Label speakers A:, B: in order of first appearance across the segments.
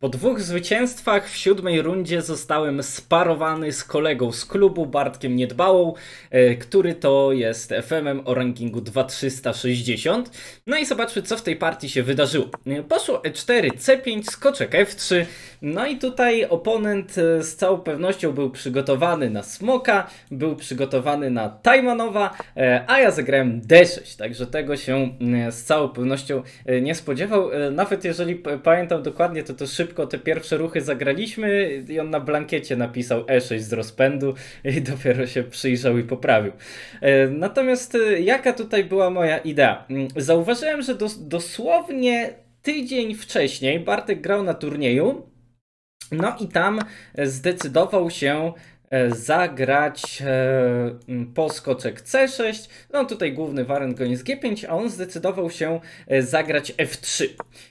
A: Po dwóch zwycięstwach w siódmej rundzie zostałem sparowany z kolegą z klubu, Bartkiem Niedbałą, e, który to jest FM-em o rankingu 2360. No i zobaczmy, co w tej partii się wydarzyło. E, Poszło E4, C5, skoczek F3. No i tutaj oponent e, z całą pewnością był przygotowany na Smoka, był przygotowany na Tajmanowa, a ja zagrałem D6, także tego się z całą pewnością nie spodziewał. Nawet jeżeli pamiętam dokładnie, to to szybko te pierwsze ruchy zagraliśmy i on na blankiecie napisał E6 z rozpędu i dopiero się przyjrzał i poprawił. E, Natomiast e, jaka tutaj była moja idea? Mm, Zauważyłem, że dos- dosłownie tydzień wcześniej Bartek grał na turnieju, no i tam e, zdecydował się zagrać e, poskoczek C6. No tutaj główny wariant goniec G5, a on zdecydował się e, zagrać F3.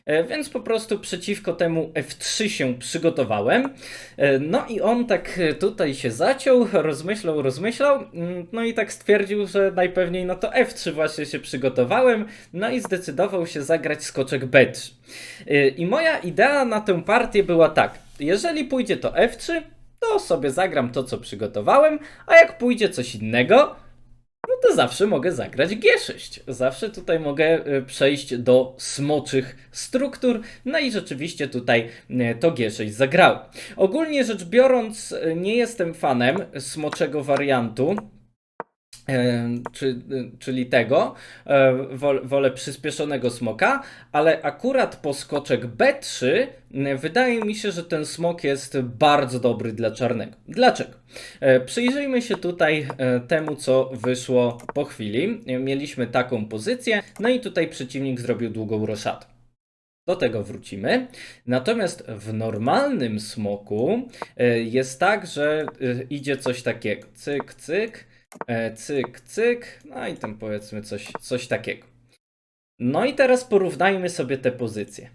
A: E, Więc po prostu przeciwko temu F3 się przygotowałem. E, No i on tak e, tutaj się zaciął, rozmyślał, rozmyślał, mm, no i tak stwierdził, że najpewniej no to F3 właśnie się przygotowałem, no i zdecydował się zagrać skoczek B3. E, I moja idea na tę partię była tak, jeżeli pójdzie to F3, to sobie zagram to, co przygotowałem, a jak pójdzie coś innego, no to zawsze mogę zagrać G6. Zawsze tutaj mogę y, przejść do smoczych struktur, no i rzeczywiście tutaj y, to G6 zagrało. Ogólnie rzecz biorąc, y, nie jestem fanem smoczego wariantu. Czy, czyli tego, wol, wolę przyspieszonego smoka, ale akurat poskoczek B3 y, wydaje mi się, że ten smok jest bardzo dobry dla czarnego. Dlaczego? Przyjrzyjmy się tutaj temu, co wyszło po chwili. Mieliśmy taką pozycję, no i tutaj przeciwnik zrobił długą roszadę. Do tego wrócimy. Natomiast w normalnym smoku e, jest tak, że e, idzie coś takiego. Cyk, cyk, cyk, cyk, no i tam powiedzmy coś, coś takiego. No i teraz porównajmy sobie te pozycje.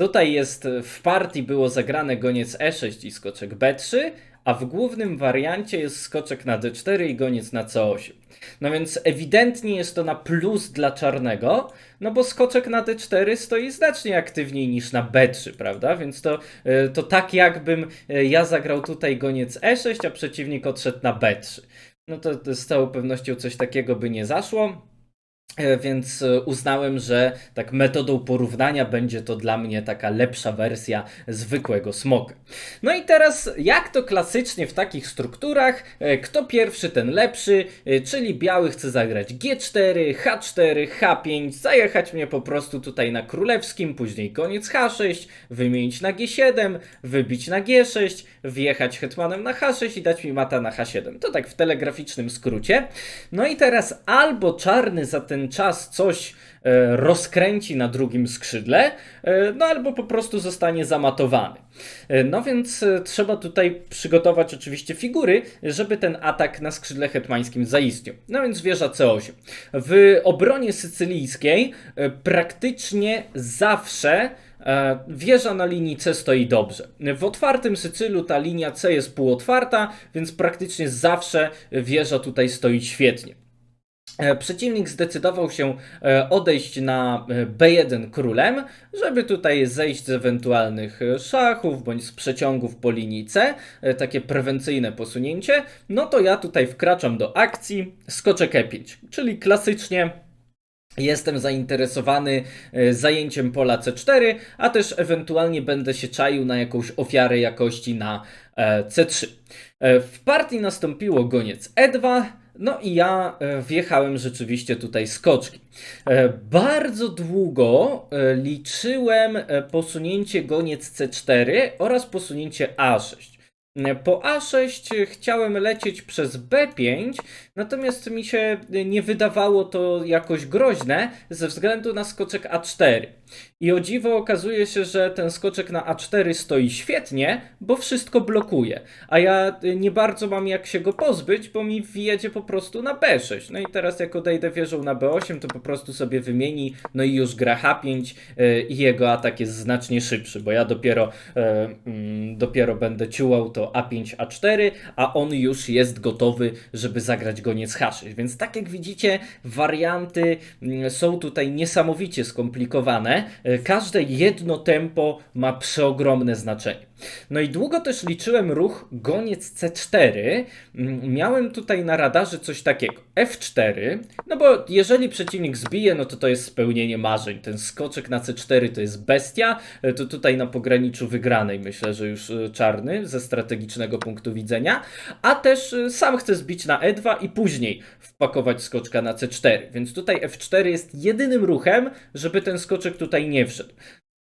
A: Tutaj jest e, w partii było zagrane goniec E6 i skoczek B3, a w głównym wariancie jest skoczek na D4 i goniec na C8. No więc ewidentnie jest to na plus dla czarnego, no bo skoczek na D4 stoi znacznie aktywniej niż na B3, prawda? Więc to, e, to tak jakbym e, ja zagrał tutaj goniec E6, a przeciwnik odszedł na B3. No to, to z całą pewnością coś takiego by nie zaszło. E, Więc e, uznałem, że tak metodą porównania będzie to dla mnie taka lepsza wersja zwykłego smoka. No i teraz, jak to klasycznie w takich strukturach, e, kto pierwszy, ten lepszy, czyli biały chce zagrać G4, H4, H5, zajechać mnie po prostu tutaj na królewskim, później koniec H6, wymienić na G7, wybić na G6, wjechać hetmanem na H6 i dać mi mata na H7. To tak w telegraficznym skrócie. No i teraz albo czarny za ten czas coś e, rozkręci na drugim skrzydle, e, no albo po prostu zostanie zamatowany. E, No więc trzeba tutaj przygotować oczywiście figury, żeby ten atak na skrzydle hetmańskim zaistniał. No więc wieża C8. W obronie sycylijskiej praktycznie zawsze wieża na linii C stoi dobrze. W otwartym Sycylu ta linia C jest półotwarta, więc praktycznie zawsze wieża tutaj stoi świetnie. E, Przeciwnik zdecydował się e, odejść na e, B1 królem, żeby tutaj zejść z ewentualnych szachów bądź z przeciągów po linii C, takie prewencyjne posunięcie. No to ja tutaj wkraczam do akcji skoczek E5, czyli klasycznie Jestem zainteresowany zajęciem pola C4, a też ewentualnie będę się czaił na jakąś ofiarę jakości na e, C3. E, W partii nastąpiło goniec E2, no i ja e, wjechałem rzeczywiście tutaj skoczki. E, Bardzo długo e, liczyłem posunięcie goniec C4 oraz posunięcie A6. E, Po A6 chciałem lecieć przez B5, natomiast mi się nie wydawało to jakoś groźne ze względu na skoczek A4. I o dziwo okazuje się, że ten skoczek na A4 stoi świetnie, bo wszystko blokuje. A ja y, nie bardzo mam jak się go pozbyć, bo mi wjedzie po prostu na B6. No i teraz jak odejdę wieżą na B8, to po prostu sobie wymieni, no i już gra H5 y, i jego atak jest znacznie szybszy, bo ja dopiero, y, mm, dopiero będę ciułał to A5, A4, a on już jest gotowy, żeby zagrać goniec H6. Więc tak jak widzicie, warianty mm, są tutaj niesamowicie skomplikowane. nie? E, Każde jedno tempo ma przeogromne znaczenie. No i długo też liczyłem ruch goniec C4. Mm, Miałem tutaj na radarze coś takiego. F4, no bo jeżeli przeciwnik zbije, no to to jest spełnienie marzeń. Ten skoczek na C4 to jest bestia. E, To tutaj na pograniczu wygranej myślę, że już e, czarny ze strategicznego punktu widzenia. A też e, sam chcę zbić na E2 i później wpakować skoczka na C4. Więc tutaj F4 jest jedynym ruchem, żeby ten skoczek tutaj nie wszedł.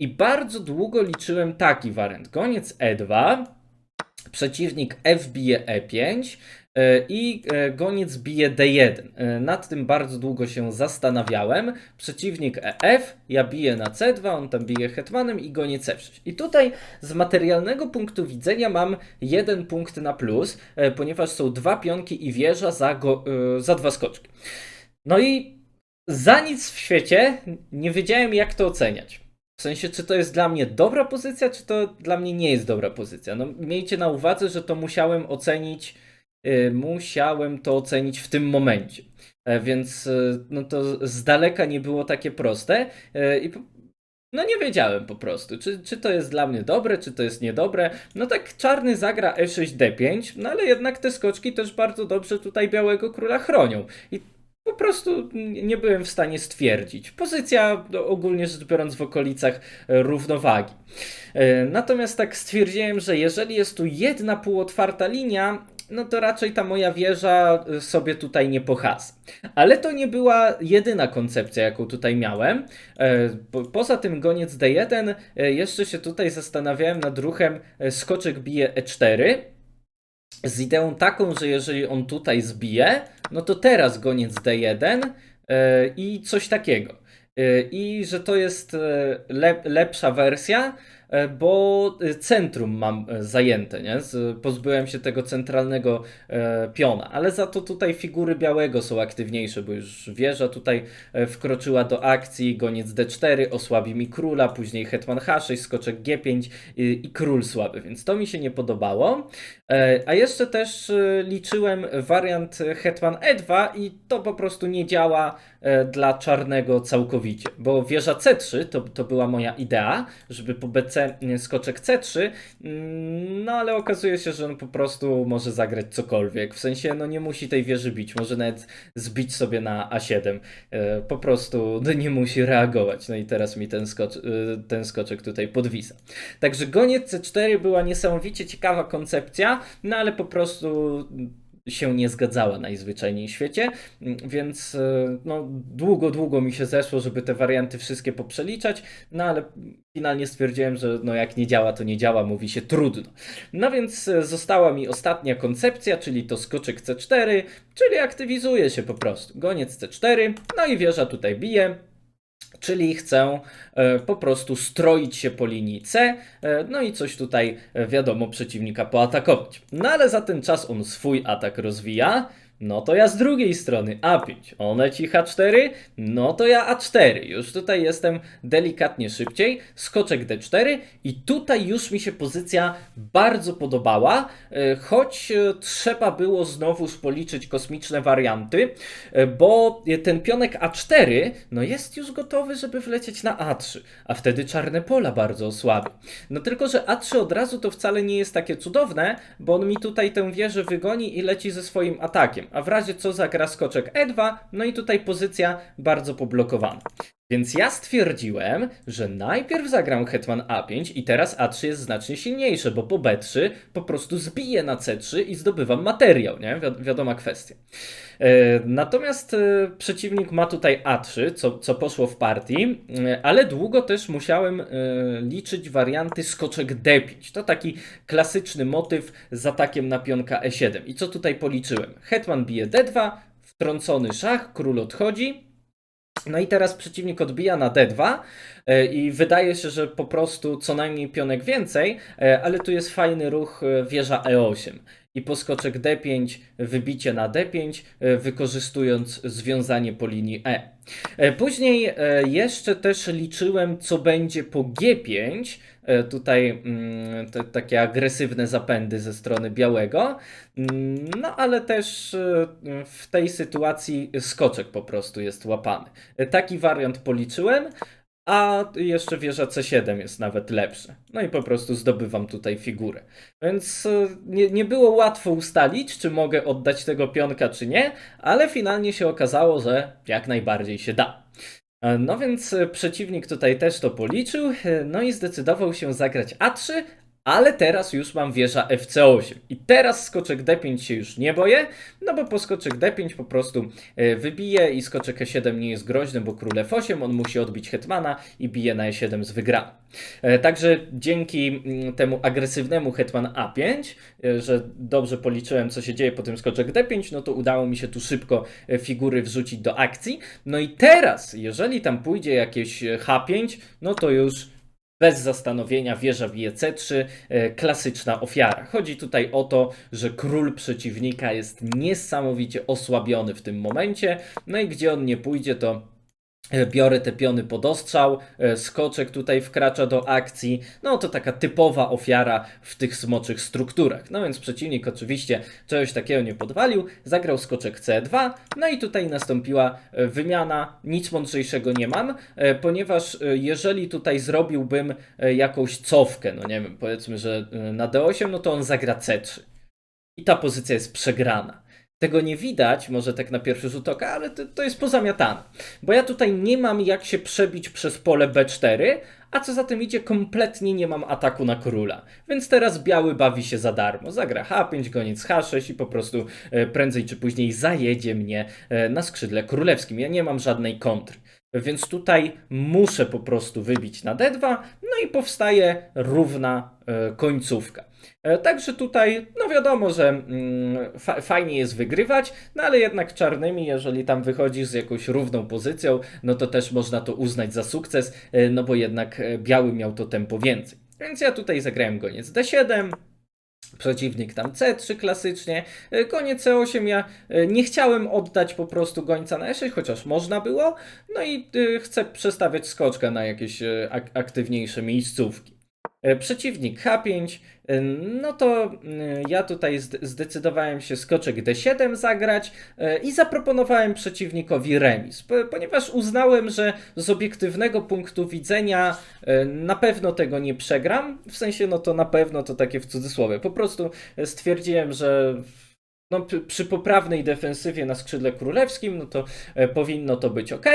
A: I bardzo długo liczyłem taki wariant. Goniec E2, przeciwnik F bije E5 e, i e, goniec bije D1. E, Nad tym bardzo długo się zastanawiałem. Przeciwnik EF, ja biję na C2, on tam bije hetmanem i goniec F6. I tutaj z materialnego punktu widzenia mam jeden punkt na plus, e, ponieważ są dwa pionki i wieża za, go, e, za dwa skoczki. No i za nic w świecie nie wiedziałem jak to oceniać. W sensie, czy to jest dla mnie dobra pozycja, czy to dla mnie nie jest dobra pozycja. No, miejcie na uwadze, że to musiałem ocenić, yy, musiałem to ocenić w tym momencie. E, więc yy, no to z daleka nie było takie proste. Yy, I no nie wiedziałem po prostu, czy, czy to jest dla mnie dobre, czy to jest niedobre. No tak czarny zagra E E6, D5, no ale jednak te skoczki też bardzo dobrze tutaj białego króla chronią. I po prostu nie byłem w stanie stwierdzić. Pozycja no, ogólnie rzecz biorąc w okolicach e, równowagi. E, Natomiast tak stwierdziłem, że jeżeli jest tu jedna półotwarta linia, no to raczej ta moja wieża e, sobie tutaj nie pohasa. Ale to nie była jedyna koncepcja, jaką tutaj miałem. Po- Poza tym goniec D1, e, jeszcze się tutaj zastanawiałem nad ruchem skoczek bije E4 z ideą taką, że jeżeli on tutaj zbije, no to teraz goniec D1 e, i coś takiego. E, I że to jest e, lep, lepsza wersja, bo e, centrum mam e, zajęte, nie? Pozbyłem się tego centralnego e, piona, ale za to tutaj figury białego są aktywniejsze, bo już wieża tutaj e, wkroczyła do akcji, goniec D4 osłabi mi króla, później hetman H6, skoczek G5 i, król słaby, więc to mi się nie podobało. E, A jeszcze też e, liczyłem wariant Hetman E2 i to po prostu nie działa e, dla czarnego całkowicie, bo wieża C3 to, to była moja idea, żeby po BC nie, skoczek C3, mm, no ale okazuje się, że on po prostu może zagrać cokolwiek, w sensie no nie musi tej wieży bić, może nawet zbić sobie na A7, E, po prostu no, nie musi reagować, no i teraz mi ten, skocz, e, ten skoczek tutaj podwisa. Także goniec C4 była niesamowicie ciekawa koncepcja, no ale po prostu się nie zgadzała najzwyczajniej w świecie, więc e, no, długo, długo mi się zeszło, żeby te warianty wszystkie poprzeliczać, no ale finalnie stwierdziłem, że no jak nie działa, to nie działa, mówi się trudno. No więc e, została mi ostatnia koncepcja, czyli to skoczek C4, czyli aktywizuje się po prostu. Goniec C4, no i wieża tutaj bije, Czyli chcę e, po prostu stroić się po linii C, e, no i coś tutaj, e, wiadomo, przeciwnika poatakować. No ale za ten czas on swój atak rozwija. No to ja z drugiej strony A5, on leci H4, no to ja A4. Już tutaj jestem delikatnie szybciej. Skoczek D4 i tutaj już mi się pozycja bardzo podobała, e, choć e, trzeba było znowuż policzyć kosmiczne warianty, e, bo ten pionek A4 no jest już gotowy, żeby wlecieć na A3, a wtedy czarne pola bardzo osłabi. No tylko, że A3 od razu to wcale nie jest takie cudowne, bo on mi tutaj tę wieżę wygoni i leci ze swoim atakiem, a w razie co zagra skoczek E2, no i tutaj pozycja bardzo poblokowana. Więc ja stwierdziłem, że najpierw zagram hetman A5 i teraz A3 jest znacznie silniejsze, bo po B3 po prostu zbiję na C3 i zdobywam materiał, nie? Wi- wiadoma kwestia. E, Natomiast e, przeciwnik ma tutaj A3, co, co poszło w partii, e, ale długo też musiałem liczyć warianty skoczek D5. To taki klasyczny motyw z atakiem na pionka E7. I co tutaj policzyłem? Hetman bije D2, wtrącony szach, król odchodzi. No i teraz przeciwnik odbija na D2 e, i wydaje się, że po prostu co najmniej pionek więcej, e, ale tu jest fajny ruch e, wieża E8 i poskoczek D5, wybicie na D5, e, wykorzystując związanie po linii E. E, Później e, jeszcze też liczyłem, co będzie po G5. E, Tutaj mm, te, takie agresywne zapędy ze strony białego. Mm, No ale też w tej sytuacji skoczek po prostu jest łapany. Taki wariant policzyłem. A jeszcze wieża C7 jest nawet lepsza. No i po prostu zdobywam tutaj figurę. Więc e, nie, nie było łatwo ustalić, czy mogę oddać tego pionka, czy nie, ale finalnie się okazało, że jak najbardziej się da. E, No więc e, przeciwnik tutaj też to policzył, no i zdecydował się zagrać A3, ale teraz już mam wieża FC8. I teraz skoczek D5 się już nie boję, no bo po skoczek D5 po prostu e, wybije i skoczek E7 nie jest groźny, bo król F8, on musi odbić hetmana i bije na E7 z wygraną. E, Także dzięki mm, temu agresywnemu hetman A5, e, że dobrze policzyłem co się dzieje po tym skoczek D5, no to udało mi się tu szybko figury wrzucić do akcji. No i teraz, jeżeli tam pójdzie jakieś e, H5, no to już bez zastanowienia wieża bije C3, e, klasyczna ofiara. Chodzi tutaj o to, że król przeciwnika jest niesamowicie osłabiony w tym momencie, no i gdzie on nie pójdzie, to biorę te piony pod ostrzał, e, skoczek tutaj wkracza do akcji, no to taka typowa ofiara w tych smoczych strukturach. No więc przeciwnik oczywiście czegoś takiego nie podwalił, zagrał skoczek C2, no i tutaj nastąpiła e, wymiana, nic mądrzejszego nie mam, e, ponieważ e, jeżeli tutaj zrobiłbym e, jakąś cofkę, no nie wiem, powiedzmy, że e, na D8, no to on zagra C3. I ta pozycja jest przegrana. Tego nie widać, może tak na pierwszy rzut oka, ale to, to jest pozamiatane. Bo ja tutaj nie mam jak się przebić przez pole B4, a co za tym idzie, kompletnie nie mam ataku na króla. Więc teraz biały bawi się za darmo. Zagra H5, goniec H6 i po prostu e, prędzej czy później zajedzie mnie e, na skrzydle królewskim. Ja nie mam żadnej kontry. Więc tutaj muszę po prostu wybić na D2, no i powstaje równa e, końcówka. E, Także tutaj, no wiadomo, że mm, fa fajnie jest wygrywać, no ale jednak czarnymi, jeżeli tam wychodzisz z jakąś równą pozycją, no to też można to uznać za sukces, e, no bo jednak biały miał to tempo więcej. Więc ja tutaj zagrałem goniec D7, Przeciwnik tam C3 klasycznie, e, koniec C8 ja e, nie chciałem oddać po prostu gońca na E6, chociaż można było, no i e, chcę przestawiać skoczka na jakieś ak aktywniejsze miejscówki. E, Przeciwnik H5, e, no to e, ja tutaj zd- zdecydowałem się skoczek D7 zagrać i zaproponowałem przeciwnikowi remis, ponieważ uznałem, że z obiektywnego punktu widzenia na pewno tego nie przegram, w sensie no to na pewno to takie w cudzysłowie, po prostu stwierdziłem, że no, przy, poprawnej defensywie na skrzydle królewskim, no to e, powinno to być ok,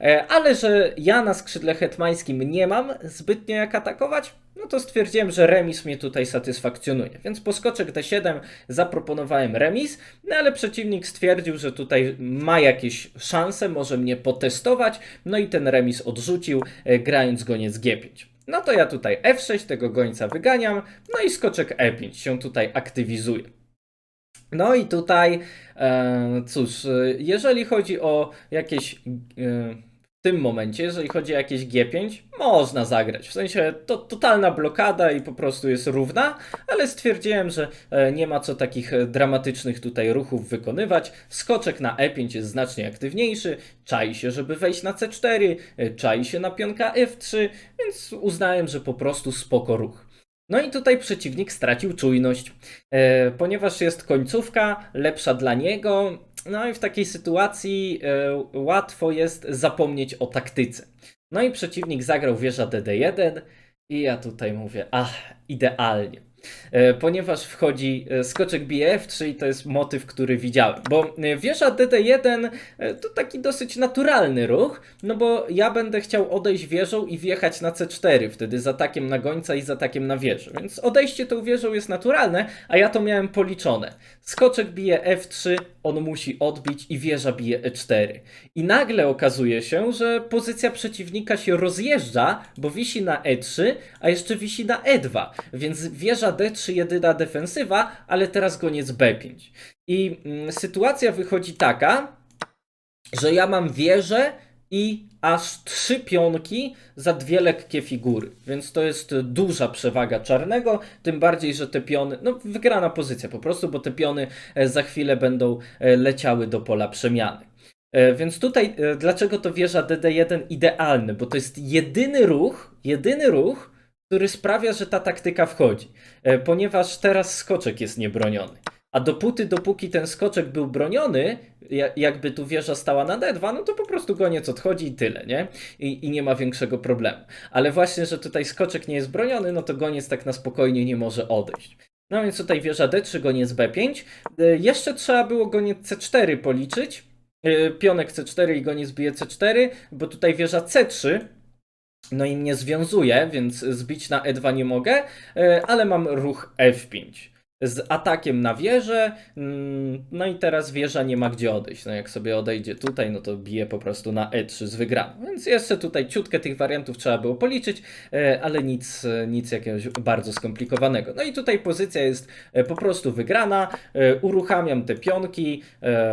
A: e, ale że ja na skrzydle hetmańskim nie mam zbytnio jak atakować, no to stwierdziłem, że remis mnie tutaj satysfakcjonuje. Więc po skoczek D7 zaproponowałem remis, no ale przeciwnik stwierdził, że tutaj ma jakieś szanse, może mnie potestować, no i ten remis odrzucił, e, grając goniec G5. No to ja tutaj F6 tego gońca wyganiam, no i skoczek E5 się tutaj aktywizuje. No i tutaj, e, cóż, e, jeżeli chodzi o jakieś. E, w tym momencie, jeżeli chodzi o jakieś G5, można zagrać. W sensie to totalna blokada i po prostu jest równa, ale stwierdziłem, że nie ma co takich dramatycznych tutaj ruchów wykonywać. Skoczek na E5 jest znacznie aktywniejszy, czai się, żeby wejść na C4, e, czai się na pionka F3, więc uznałem, że po prostu spoko ruch. No i tutaj przeciwnik stracił czujność, e, ponieważ jest końcówka lepsza dla niego. No i w takiej sytuacji e, łatwo jest zapomnieć o taktyce. No i przeciwnik zagrał wieża DD1 i ja tutaj mówię, ach, idealnie. E, Ponieważ wchodzi e, skoczek BF, czyli to jest motyw, który widziałem. Bo e, wieża DD1 e, to taki dosyć naturalny ruch, no bo ja będę chciał odejść wieżą i wjechać na C4, wtedy z atakiem na gońca i z atakiem na wieżę. Więc odejście tą wieżą jest naturalne, a ja to miałem policzone. Skoczek bije F3, on musi odbić i wieża bije E4. I nagle okazuje się, że pozycja przeciwnika się rozjeżdża, bo wisi na E3, a jeszcze wisi na E2. Więc wieża D3 jedyna defensywa, ale teraz goniec B5. I mm, sytuacja wychodzi taka, że ja mam wieżę i aż trzy pionki za dwie lekkie figury. Więc to jest duża przewaga czarnego, tym bardziej, że te piony, no wygrana pozycja po prostu, bo te piony e, za chwilę będą e, leciały do pola przemiany. E, Więc tutaj, dlaczego to wieża DD1 idealny? Bo to jest jedyny ruch, jedyny ruch, który sprawia, że ta taktyka wchodzi. E, Ponieważ teraz skoczek jest niebroniony. A dopóty, dopóki ten skoczek był broniony, ja- jakby tu wieża stała na D2, no to po prostu goniec odchodzi i tyle, nie? I, I nie ma większego problemu. Ale właśnie, że tutaj skoczek nie jest broniony, no to goniec tak na spokojnie nie może odejść. No więc tutaj wieża D3, goniec B5. Y, Jeszcze trzeba było goniec C4 policzyć. Y, Pionek C4 i goniec bije C4, bo tutaj wieża C3 no i mnie związuje, więc zbić na E2 nie mogę, e, ale mam ruch F5 z atakiem na wieżę. mm, No i teraz wieża nie ma gdzie odejść. No jak sobie odejdzie tutaj, no to bije po prostu na E3 z wygraną. Więc jeszcze tutaj ciutkę tych wariantów trzeba było policzyć, e, ale nic, e, nic jakiegoś bardzo skomplikowanego. No i tutaj pozycja jest e, po prostu wygrana. Uruchamiam te pionki.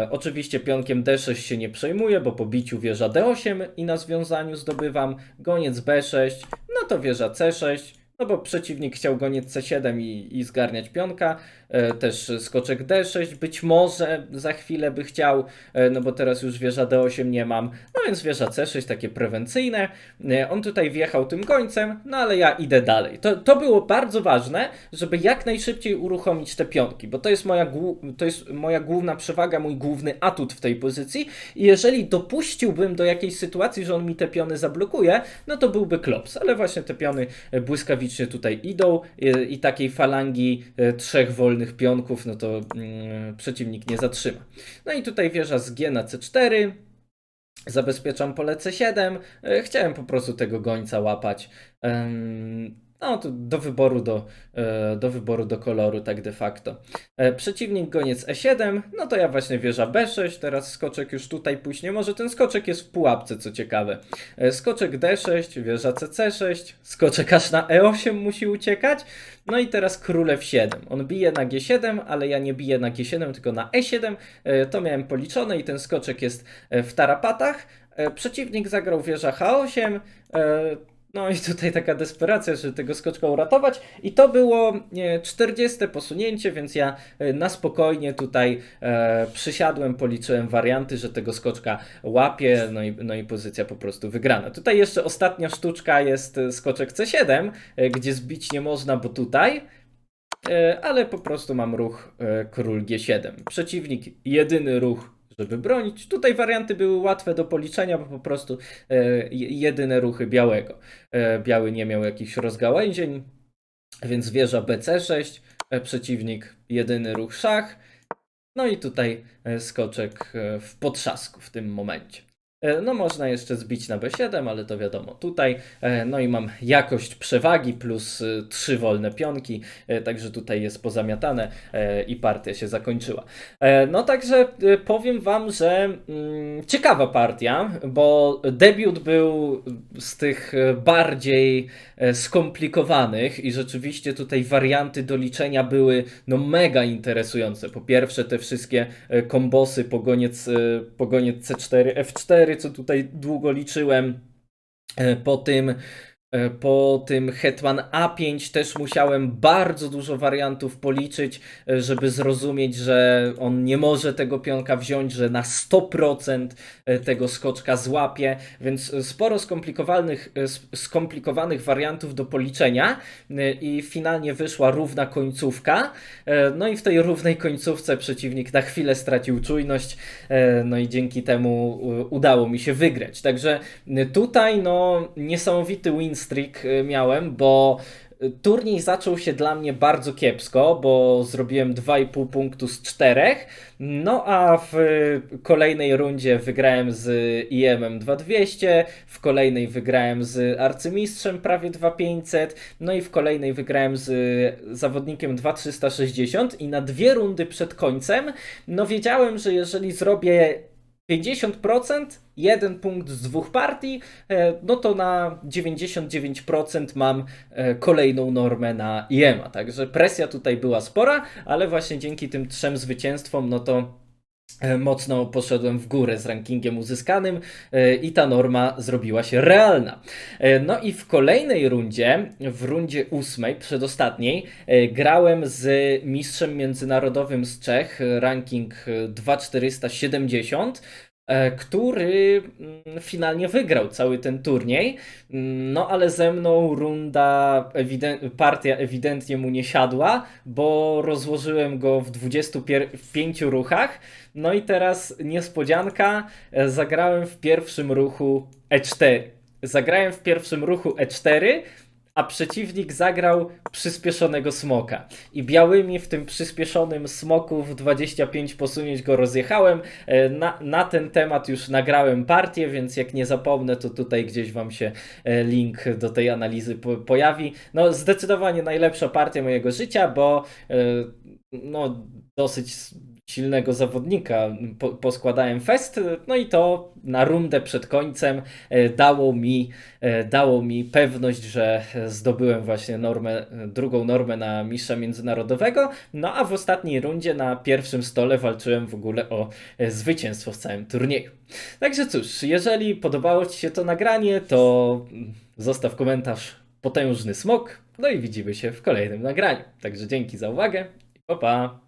A: Oczywiście pionkiem D6 się nie przejmuję, bo po biciu wieża D8 i na związaniu zdobywam goniec B6, no to wieża C6. No bo przeciwnik chciał goniec C7 i, i zgarniać pionka, e, też skoczek D6 być może za chwilę by chciał, e, no bo teraz już wieża D8 nie mam, no więc wieża C6 takie prewencyjne. E, on tutaj wjechał tym gońcem, no ale ja idę dalej. To, to było bardzo ważne, żeby jak najszybciej uruchomić te pionki, bo to jest, moja, to jest moja główna przewaga, mój główny atut w tej pozycji i jeżeli dopuściłbym do jakiejś sytuacji, że on mi te piony zablokuje, no to byłby klops, ale właśnie te piony e, błyskawicznie tutaj idą e, i takiej falangi e, trzech wolnych pionków, no to mm, przeciwnik nie zatrzyma. No i tutaj wieża z G na C4, zabezpieczam pole C7, e, chciałem po prostu tego gońca łapać. No do wyboru do, e, do wyboru do koloru, tak de facto. E, Przeciwnik goniec E7, no to ja właśnie wieża B6, teraz skoczek już tutaj pójść nie może, ten skoczek jest w pułapce, co ciekawe. E, Skoczek D6, wieża CC6, skoczek aż na E8 musi uciekać, no i teraz król F7. On bije na G7, ale ja nie biję na G7, tylko na E7, E, to miałem policzone i ten skoczek jest w tarapatach. Przeciwnik zagrał wieża H8, e, no i tutaj taka desperacja, żeby tego skoczka uratować. I to było e, 40 posunięcie, więc ja e, na spokojnie tutaj e, przysiadłem, policzyłem warianty, że tego skoczka łapię, no i, no i pozycja po prostu wygrana. Tutaj jeszcze ostatnia sztuczka jest e, skoczek C7, e, gdzie zbić nie można, bo tutaj. E, Ale po prostu mam ruch e, król G7. Przeciwnik jedyny ruch, żeby bronić. Tutaj warianty były łatwe do policzenia, bo po prostu e, je- jedyne ruchy białego. E, Biały nie miał jakichś rozgałęzień, więc wieża BC6, e, przeciwnik jedyny ruch szach. No i tutaj e, skoczek e, w potrzasku w tym momencie. E, No można jeszcze zbić na B7, ale to wiadomo tutaj. E, No i mam jakość przewagi plus y, trzy wolne pionki, e, także tutaj jest pozamiatane e, i partia się zakończyła. E, No także e, powiem wam, że mm, ciekawa partia, bo debiut był z tych e, bardziej e, skomplikowanych i rzeczywiście tutaj warianty do liczenia były no mega interesujące. Po pierwsze te wszystkie e, kombosy pogoniec, e, pogoniec C4, F4, co tutaj długo liczyłem. E, Po tym, po tym Hetman A5 też musiałem bardzo dużo wariantów policzyć, e, żeby zrozumieć, że on nie może tego pionka wziąć, że na 100% e, tego skoczka złapie, więc e, sporo skomplikowanych, e, skomplikowanych wariantów do policzenia e, i finalnie wyszła równa końcówka. E, No i w tej równej końcówce przeciwnik na chwilę stracił czujność, e, no i dzięki temu e, udało mi się wygrać. Także e, tutaj no niesamowity win streak e, miałem, bo e, turniej zaczął się dla mnie bardzo kiepsko, bo zrobiłem 2,5 punktu z 4. No a w e, kolejnej rundzie wygrałem z IM-em 2200, w kolejnej wygrałem z arcymistrzem prawie 2500, no i w kolejnej wygrałem z zawodnikiem 2360 i na dwie rundy przed końcem, no wiedziałem, że jeżeli zrobię 50%, jeden punkt z dwóch partii, e, no to na 99% mam e, kolejną normę na IEMA. Także presja tutaj była spora, ale właśnie dzięki tym trzem zwycięstwom, no to mocno poszedłem w górę z rankingiem uzyskanym e, i ta norma zrobiła się realna. E, No i w kolejnej rundzie, w rundzie ósmej, przedostatniej, e, grałem z mistrzem międzynarodowym z Czech, e, ranking e, 2470. e, który mm, finalnie wygrał cały ten turniej. No ale ze mną runda, ewiden- partia ewidentnie mu nie siadła, bo rozłożyłem go w 25 ruchach. No i teraz niespodzianka, e, zagrałem w pierwszym ruchu E4. Zagrałem w pierwszym ruchu E4, a przeciwnik zagrał przyspieszonego smoka. I białymi w tym przyspieszonym smoku w 25 posunięć go rozjechałem. E, Na, na ten temat już nagrałem partię, więc jak nie zapomnę, to tutaj gdzieś Wam się e, link do tej analizy po, pojawi. No, zdecydowanie najlepsza partia mojego życia, bo e, no, dosyć silnego zawodnika po, poskładałem fest, no i to na rundę przed końcem e, dało mi, e, dało mi pewność, że zdobyłem właśnie normę, drugą normę na mistrza międzynarodowego, no a w ostatniej rundzie na pierwszym stole walczyłem w ogóle o e, zwycięstwo w całym turnieju. Także cóż, jeżeli podobało Ci się to nagranie, to zostaw komentarz potężny smok, no i widzimy się w kolejnym nagraniu. Także dzięki za uwagę i pa pa!